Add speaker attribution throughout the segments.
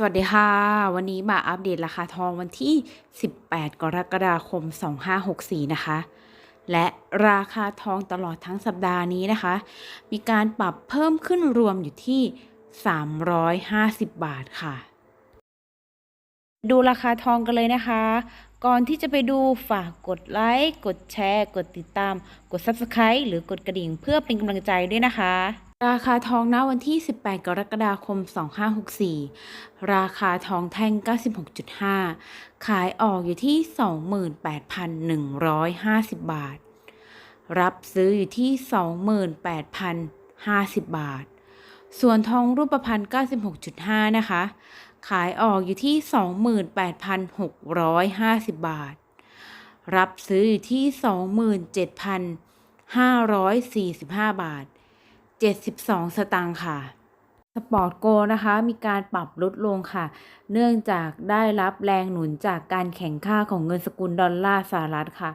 Speaker 1: สวัสดีค่ะ วันนี้มาอัปเดตราคาทองวันที่ 18 กรกฎาคม 2564 นะคะ และราคาทองตลอดทั้งสัปดาห์นี้นะคะ มีการปรับเพิ่มขึ้นรวมอยู่ที่ 350 บาทค่ะ ดูราคาทองกันเลยนะคะ ก่อนที่จะไปดูฝากกดไลค์ กดแชร์ กดติดตาม กด Subscribe หรือกดกระดิ่งเพื่อเป็นกำลังใจด้วยนะคะ ราคาทองณวันที่ 18 กรกฎาคม 2564 ราคาทองแท่ง 96.5 ขายออกอยู่ที่ 28,150 บาท รับซื้ออยู่ที่ 28,050 บาท ส่วนทองรูปพรรณ96.5 นะคะ ขายออกอยู่ที่ 28,650 บาท รับซื้ออยู่ที่ 27,545 บาท 72 สตางค์ค่ะสปอร์ตโกนะคะมีการปรับลดลงค่ะ เนื่องจากได้รับแรงหนุนจากการแข่งค่าของเงินสกุลดอลลาร์สหรัฐค่ะ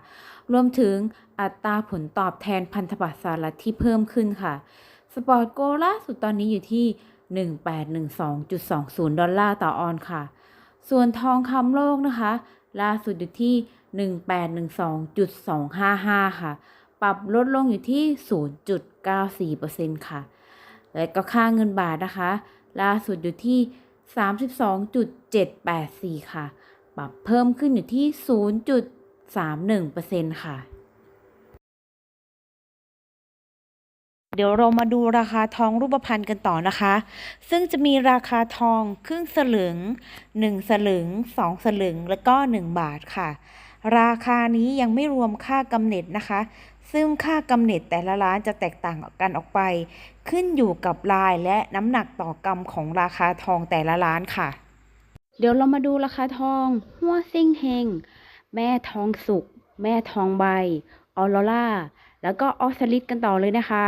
Speaker 1: รวมถึงอัตราผลตอบแทนพันธบัตรสหรัฐที่เพิ่มขึ้นค่ะสปอร์ตโกล่าสุดตอนนี้อยู่ที่ 1812.20 ดอลลาร์ต่อออนค่ะ ส่วนทองคำโลกนะคะ ล่าสุดอยู่ที่ 1812.255 ค่ะ ปรับลดลงอยู่ที่ 0.94%ค่ะ และก็ค่าเงินบาทนะคะ ล่าสุดอยู่ที่ 32.784 ค่ะ ปรับเพิ่มขึ้นอยู่ที่ 0.31%ค่ะ เดี๋ยวเรามาดูราคาทองรูปพรรณกันต่อนะคะ ซึ่งจะมีราคาทองครึ่งสลึง 1 สลึง 2 สลึง แล้วก็ 1 บาทค่ะ ราคานี้ยังไม่รวมค่ากำเนิดนะคะ ซึ่งค่ากำเนิดแต่ละร้านจะแตกต่างกันออกไป ขึ้นอยู่กับลายและน้ำหนักต่อกรัมของราคาทองแต่ละร้านค่ะ เดี๋ยวเรามาดูราคาทอง หัวซิ่งเฮง แม่ทองสุก แม่ทองใบ ออโรล่า แล้วก็ออสลิดกันต่อเลยนะคะ